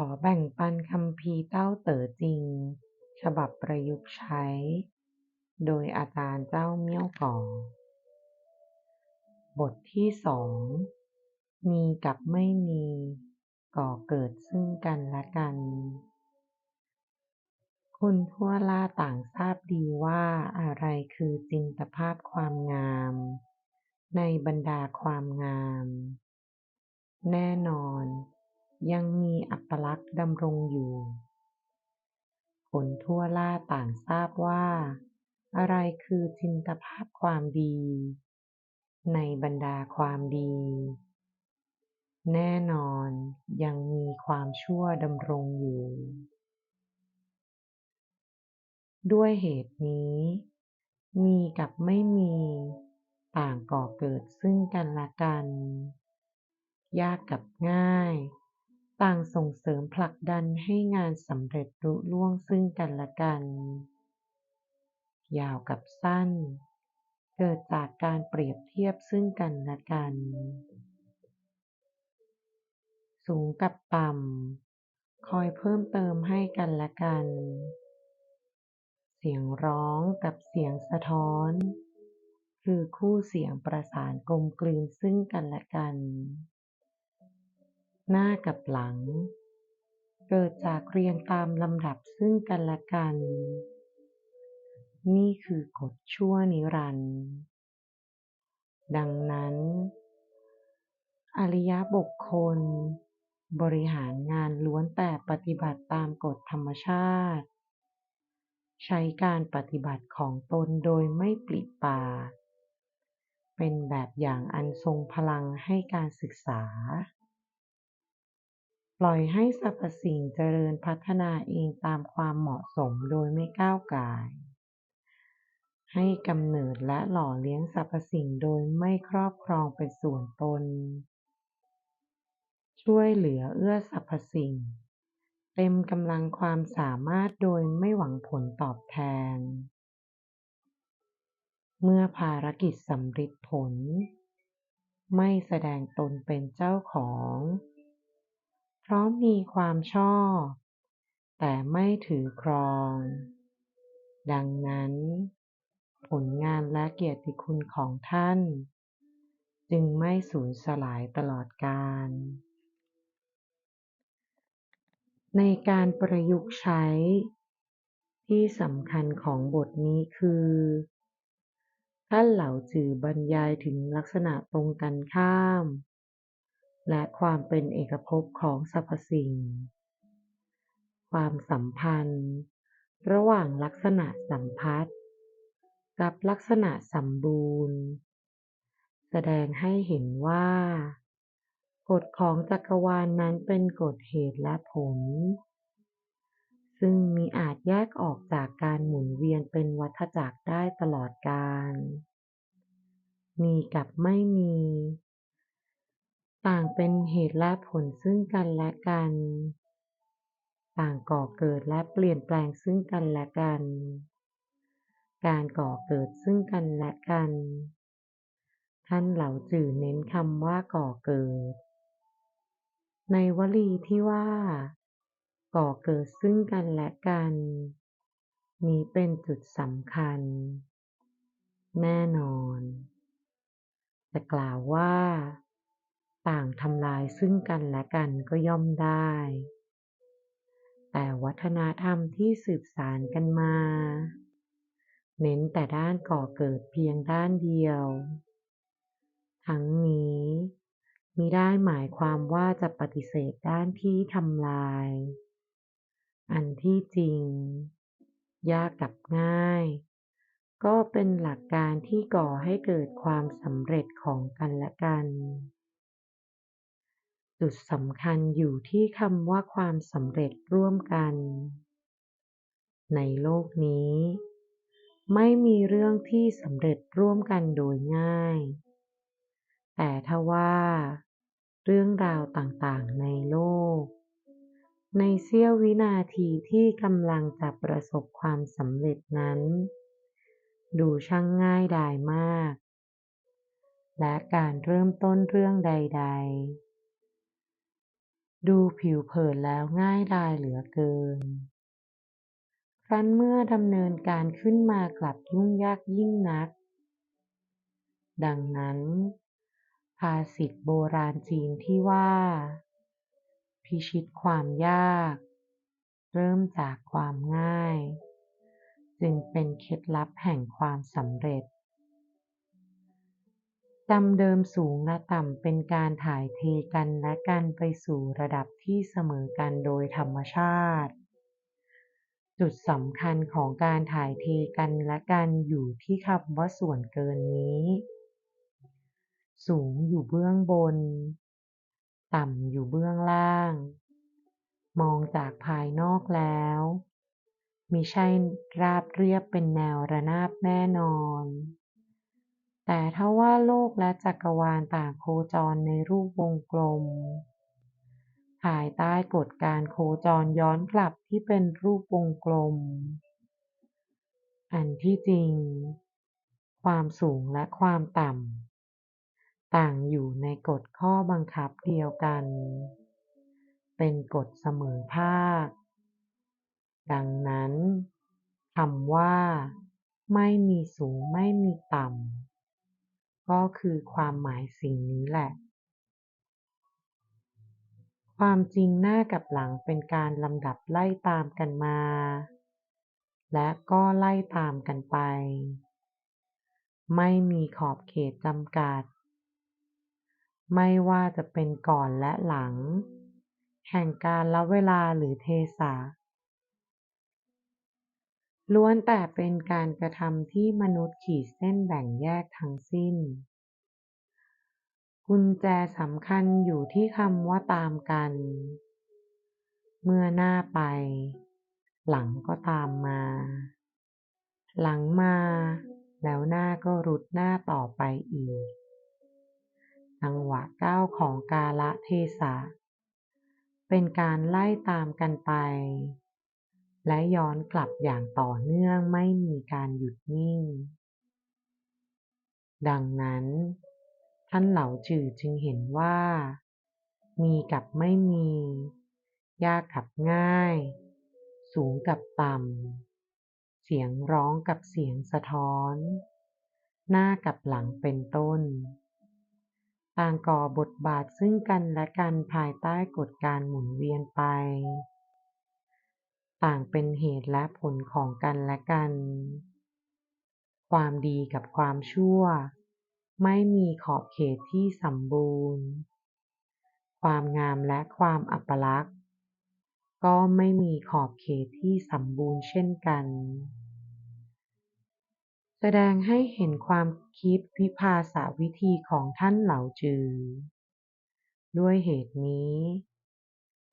ขอแบ่งปันคัมภีเต้าเต๋อจริง ฉบับประยุกต์ใช้ โดยอาจารย์เจ้าเมี่ยวก่อบทที่สอง มีกับไม่มี ก่อเกิดซึ่งกันและกันคนทั่วล่าต่างทราบดีว่าอะไรคือจินตภาพความงาม ในบรรดาความงาม แน่นอน ยังมีอัปลักษณ์ดำรงอยู่ คนทั่วล่าต่างทราบว่า อะไรคือจินตภาพความดี ในบรรดาความดี แน่นอนยังมีความชั่วดำรงอยู่ ด้วยเหตุนี้ มีกับไม่มีต่างก่อเกิดซึ่งกันและกัน ยากกับง่าย ต่างส่งเสริมผลักดันให้งานสำเร็จลุล่วงซึ่งกันและกัน ยาวกับสั้น เกิดจากการเปรียบเทียบซึ่งกันและกัน สูงกับต่ำ คอยเพิ่มเติมให้กันและกัน เสียงร้องกับเสียงสะท้อน คือคู่เสียงประสานกลมกลืนซึ่งกันและกัน หน้ากับหลัง เกิดจากเรียงตามลำดับซึ่งกันและกัน นี่คือกฎชั่วนิรันดร์ดังนั้น อริยบุคคล บริหารงานล้วนแต่ปฏิบัติตามกฎธรรมชาติ ใช้การปฏิบัติของตนโดยไม่ปลิปากเป็นแบบอย่างอันทรงพลังให้การศึกษา ปล่อยให้สรรพสิ่งเจริญพัฒนาเองตามความเหมาะสมโดยไม่ก้าวไก่าย ให้กำเนิดและหล่อเลี้ยงสรรพสิ่งโดยไม่ครอบครองเป็นส่วนตน ช่วยเหลือเอื้อสรรพสิ่ง เต็มกำลังความสามารถโดยไม่หวังผลตอบแทน เมื่อภารกิจสำเร็จผล ไม่แสดงตนเป็นเจ้าของ เพราะมีความชอบ แต่ไม่ถือครอง ดังนั้น ผลงานและเกียรติคุณของท่าน จึงไม่สูญสลายตลอดกาลในการประยุกต์ใช้ ที่สำคัญของบทนี้คือ ท่านเหล่าจือบรรยายถึงลักษณะตรงกันข้าม และความเป็นเอกภพของสรรพสิ่ง ความสัมพันธ์ ระหว่างลักษณะสัมพัทธ์กับลักษณะสัมบูรณ์ แสดงให้เห็นว่า กฎของจักรวาลนนั้นเป็นกฎเหตุและผล ซึ่งมีอาจแยกออกจากการหมุนเวียนเป็นวัฏจักรได้ตลอดกาลมีกับไม่มี ต่างเป็นเหตุและผลซึ่งกันและกัน ต่างก่อเกิดและเปลี่ยนแปลงซึ่งกันและกัน การก่อเกิดซึ่งกันและกัน ท่านเหล่าจื่อเน้นคำว่าก่อเกิด ในวลีที่ว่า ก่อเกิดซึ่งกันและกัน นี้เป็นจุดสำคัญ แน่นอน จะกล่าวว่า ต่างทำลายซึ่งกันและกันก็ย่อมได้ แต่วัฒนธรรมที่สืบสานกันมา เน้นแต่ด้านก่อเกิดเพียงด้านเดียว ทั้งนี้มิได้หมายความว่าจะปฏิเสธด้านที่ทำลาย อันที่จริง ยากกับง่าย ก็เป็นหลักการที่ก่อให้เกิดความสำเร็จของกันและกัน จุดสำคัญอยู่ที่คำว่าความสำเร็จร่วมกัน ในโลกนี้ ไม่มีเรื่องที่สำเร็จร่วมกันโดยง่าย แต่ถ้าว่า เรื่องราวต่างๆในโลก ในเสี้ยววินาทีที่กำลังจะประสบความสำเร็จนั้น ดูช่างง่ายดายมาก และการเริ่มต้นเรื่องใด ๆ ดูผิวเผินแล้วง่ายดายเหลือเกิน ครั้นเมื่อดำเนินการขึ้นมากลับยุ่งยากยิ่งนัก ดังนั้น ภาษิตโบราณจีนที่ว่า พิชิตความยาก เริ่มจากความง่าย จึงเป็นเคล็ดลับแห่งความสำเร็จ จำเดิมสูงและต่ำเป็นการถ่ายเทกันและกันไปสู่ระดับที่เสมอกันโดยธรรมชาติ จุดสำคัญของการถ่ายเทกันและกันอยู่ที่คำว่าส่วนเกินนี้ สูงอยู่เบื้องบน ต่ำอยู่เบื้องล่าง มองจากภายนอกแล้วมิใช่ราบเรียบเป็นแนวระนาบแน่นอน แต่ถ้าว่าโลกและจักรวาลต่างโคจรในรูปวงกลม ภายใต้กฎการโคจรย้อนกลับที่เป็นรูปวงกลม อันที่จริง ความสูงและความต่ำ ต่างอยู่ในกฎข้อบังคับเดียวกัน เป็นกฎเสมอภาค ดังนั้นคำว่าไม่มีสูงไม่มีต่ำ ก็คือความหมายสิ่งนี้แหละ ความจริงหน้ากับหลังเป็นการลำดับไล่ตามกันมา และก็ไล่ตามกันไป ไม่มีขอบเขตจำกัด ไม่ว่าจะเป็นก่อนและหลัง แห่งการละเวลาหรือเทศะ ล้วนแต่เป็นการกระทำที่มนุษย์ขีดเส้นแบ่งแยกทั้งสิ้น กุญแจสำคัญอยู่ที่คำว่าตามกัน เมื่อหน้าไป หลังก็ตามมา หลังมา แล้วหน้าก็รุดหน้าต่อไปอีก จังหวะก้าวของกาละเทศะ เป็นการไล่ตามกันไป และย้อนกลับอย่างต่อเนื่องไม่มีการหยุดนิ่ง ดังนั้น ท่านเหล่าจือจึงเห็นว่า มีกับไม่มี ยากกับง่าย สูงกับต่ำ เสียงร้องกับเสียงสะท้อน หน้ากับหลังเป็นต้นต่างก่อบทบาทซึ่งกันและกันภายใต้กฎการหมุนเวียนไป ต่างเป็นเหตุและผลของกันและกัน ความดีกับความชั่ว ไม่มีขอบเขตที่สมบูรณ์ ความงามและความอัปลักษณ์ ก็ไม่มีขอบเขตที่สมบูรณ์เช่นกัน แสดงให้เห็นความคิดวิภาษาวิธีของท่านเหล่าจือ ด้วยเหตุนี้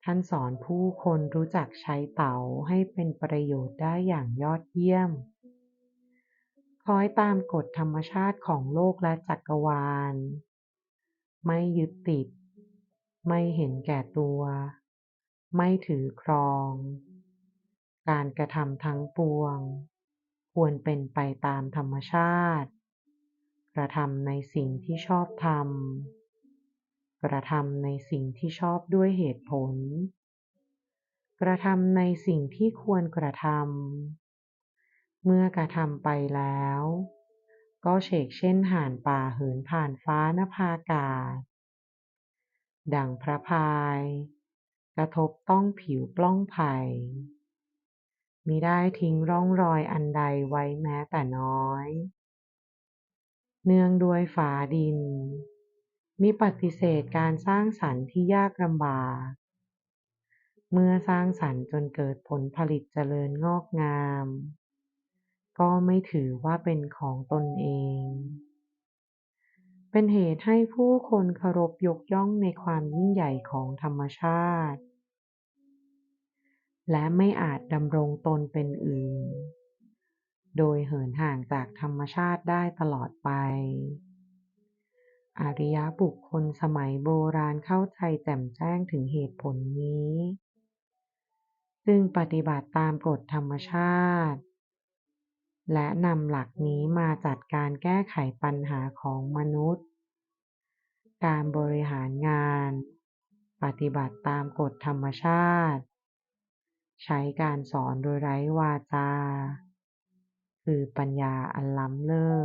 ท่านสอนผู้คนรู้จักใช้เต๋าให้เป็นประโยชน์ได้อย่างยอดเยี่ยม คล้อยตามกฎธรรมชาติของโลกและจักรวาล ไม่ยึดติด ไม่เห็นแก่ตัว ไม่ถือครอง การกระทำทั้งปวง ควรเป็นไปตามธรรมชาติ กระทำในสิ่งที่ชอบทำ กระทำในสิ่งที่ชอบด้วยเหตุผล กระทำในสิ่งที่ควรกระทำ เมื่อกระทำไปแล้ว ก็เฉกเช่นห่านป่าเหินผ่านฟ้านภากาศ ดังพระพาย กระทบต้องผิวปล้องไผ่มิได้ทิ้งร่องรอยอันใดไว้แม้แต่น้อย เนื่องด้วยฝาดิน มิปฏิเสธการสร้างสรรค์ที่ยากลำบาก เมื่อสร้างสรรค์จนเกิดผลผลิตเจริญงอกงาม ก็ไม่ถือว่าเป็นของตนเอง เป็นเหตุให้ผู้คนเคารพยกย่องในความยิ่งใหญ่ของธรรมชาติ และไม่อาจดำรงตนเป็นอื่น โดยเหินห่างจากธรรมชาติได้ตลอดไป อริยบุคคลสมัยโบราณเข้าใจแจ่มแจ้งถึงเหตุผลนี้ซึ่งปฏิบัติตามกฎธรรมชาติ และนำหลักนี้มาจัดการแก้ไขปัญหาของมนุษย์ การบริหารงานปปฏิบัติตามกฎธรรมชาติ ใช้การสอนโดยไร้วาจา คือปัญญาอันล้ำเลิศ